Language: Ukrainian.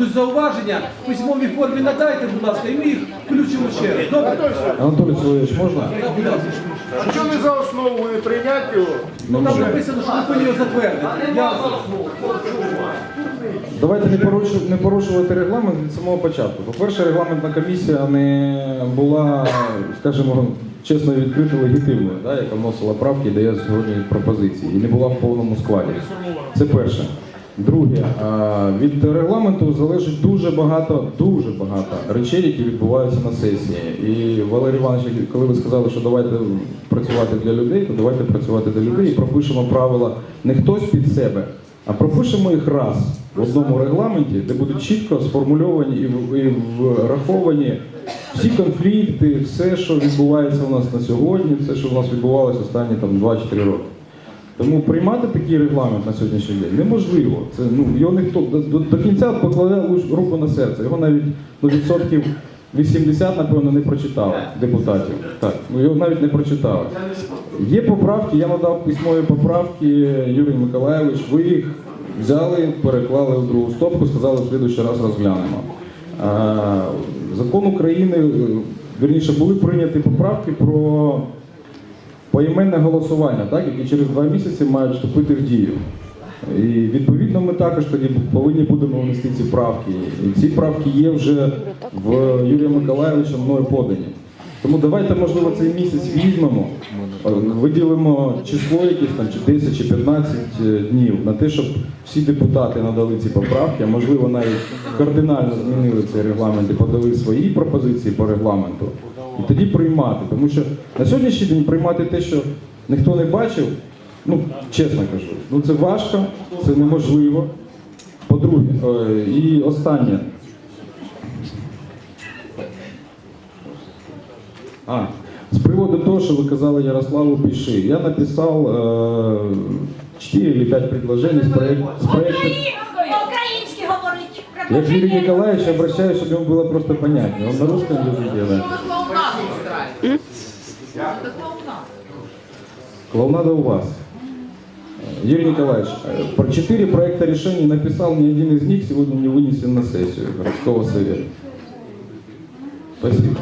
будуть зауваження, в письмовій формі надайте, будь ласка, і ми їх включимо ще раз. Добре? Анатолій Сергійович, можна? А що не за основу і прийняти його? Ну, там написано, що ви повинні його затвердити. Я Давайте не, порушу, не порушувати регламент від самого початку. По-перше, регламентна комісія не була, скажімо, чесно і відкрито легітимною, да, яка вносила правки і дає сьогодні пропозиції, і не була в повному складі. Це перше. Друге, від регламенту залежить дуже багато, дуже багато речей, які відбуваються на сесії. І Валерій Іванович, коли ви сказали, що давайте працювати для людей, то давайте працювати для людей і пропишемо правила не хтось під себе, а пропишемо їх раз в одному регламенті, де будуть чітко сформульовані і враховані всі конфлікти, все, що відбувається у нас на сьогодні, все, що у нас відбувалося останні там 2-4 роки. Тому приймати такий регламент на сьогоднішній день неможливо. Це ну його ніхто до, до, до кінця покладе руку на серце. Його навіть ну, відсотків 80, напевно, не прочитали депутатів. Так, ну його навіть не прочитали. Є поправки, я надав письмові поправки, Юрій Миколаєвич, ви їх взяли, переклали в другу стопку, сказали, в слідуючий раз розглянемо. А, закон України, е, вірніше, були прийняті поправки про поіменне голосування, так, які через два місяці мають вступити в дію. І відповідно ми також тоді повинні будемо внести ці правки. І ці правки є вже в Юрія Миколаєвича мною подані. Тому давайте, можливо, цей місяць візьмемо, е, виділимо число якесь там, чи 10 чи 15 днів на те, щоб всі депутати надали ці поправки, а можливо навіть кардинально змінили цей регламент і подали свої пропозиції по регламенту. І тоді приймати. Тому що на сьогоднішній день приймати те, що ніхто не бачив, ну чесно кажу, ну це важко, це неможливо. По-друге, е, і останнє. А, з приводу того, що ви казали Ярославу пиши. Я написав е, 4 или 5 предложений з проект, Я к Юрию Николаевичу обращаюсь, чтобы ему было просто понятнее. Он на русском языке делает. Клоунада у вас. Юрий Николаевич, про четыре проекта решений написал, ни один из них сегодня не вынесен на сессию городского совета. Спасибо.